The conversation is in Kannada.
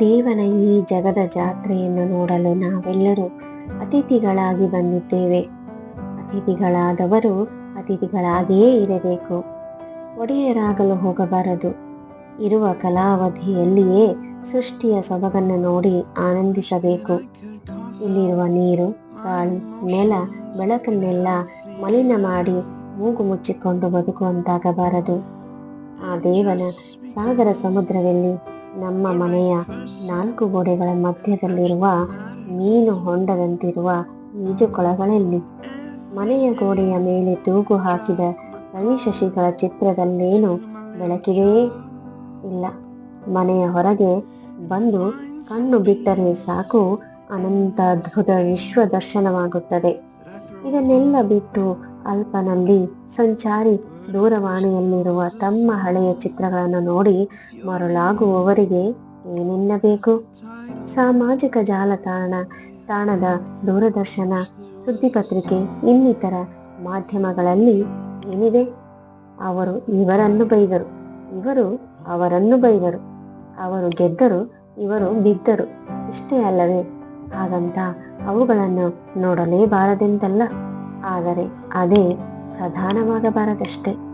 ದೇವನ ಈ ಜಗದ ಜಾತ್ರೆಯನ್ನು ನೋಡಲು ನಾವೆಲ್ಲರೂ ಅತಿಥಿಗಳಾಗಿ ಬಂದಿದ್ದೇವೆ. ಅತಿಥಿಗಳಾದವರು ಅತಿಥಿಗಳಾಗಿಯೇ ಇರಬೇಕು. ಒಡೆಯರಾಗಲು ಹೋಗಬಾರದು. ಇರುವ ಕಲಾವಧಿಯಲ್ಲಿಯೇ ಸೃಷ್ಟಿಯ ಸೊಬಗನ್ನು ನೋಡಿ ಆನಂದಿಸಬೇಕು. ಇಲ್ಲಿರುವ ನೀರು ಕಾಲು ನೆಲ, ಬೆಳಕನ್ನೆಲ್ಲ ಮಲಿನ ಮಾಡಿ ಮೂಗು ಮುಚ್ಚಿಕೊಂಡು ಬದುಕುವಂತಾಗಬಾರದು. ಆ ದೇವನ ಸಾಗರ ಸಮುದ್ರದಲ್ಲಿ ನಮ್ಮ ಮನೆಯ ನಾಲ್ಕು ಗೋಡೆಗಳ ಮಧ್ಯದಲ್ಲಿರುವ ಮೀನು ಹೊಂಡದಂತಿರುವ ಈಜುಕೊಳಗಳಲ್ಲಿ ಮನೆಯ ಗೋಡೆಯ ಮೇಲೆ ತೂಗು ಹಾಕಿದ ರವಿಶಶಿಗಳ ಚಿತ್ರದಲ್ಲೇನು ಬೆಳಕಿದೆಯೇ ಇಲ್ಲ. ಮನೆಯ ಹೊರಗೆ ಬಂದು ಕಣ್ಣು ಬಿಟ್ಟರೆ ಸಾಕು ಅನಂತ ಅದ್ಭುತ ವಿಶ್ವ ದರ್ಶನವಾಗುತ್ತದೆ ಇದನ್ನೆಲ್ಲ ಬಿಟ್ಟು ಅಲ್ಪನಲ್ಲಿ ಸಂಚಾರಿ ದೂರವಾಣಿಯಲ್ಲಿರುವ ತಮ್ಮ ಹಳೆಯ ಚಿತ್ರಗಳನ್ನು ನೋಡಿ ಮರುಳಾಗುವವರಿಗೆ ಏನೆನ್ನಬೇಕು? ಸಾಮಾಜಿಕ ಜಾಲತಾಣ, ತಾಣದ ದೂರದರ್ಶನ ಸುದ್ದಿಪತ್ರಿಕೆ ಇನ್ನಿತರ ಮಾಧ್ಯಮಗಳಲ್ಲಿ ಏನಿದೆ? ಅವರು ಇವರನ್ನು ಬೈದರು, ಇವರು ಅವರನ್ನು ಬೈದರು, ಅವರು ಗೆದ್ದರು, ಇವರು ಬಿದ್ದರು. ಇಷ್ಟೇ ಅಲ್ಲವೇ ಹಾಗಂತ ಅವುಗಳನ್ನು ನೋಡಲೇಬಾರದೆಂತಲ್ಲ. ಆದರೆ ಅದೇ ಪ್ರಧಾನವಾಗಬಾರದಷ್ಟೇ.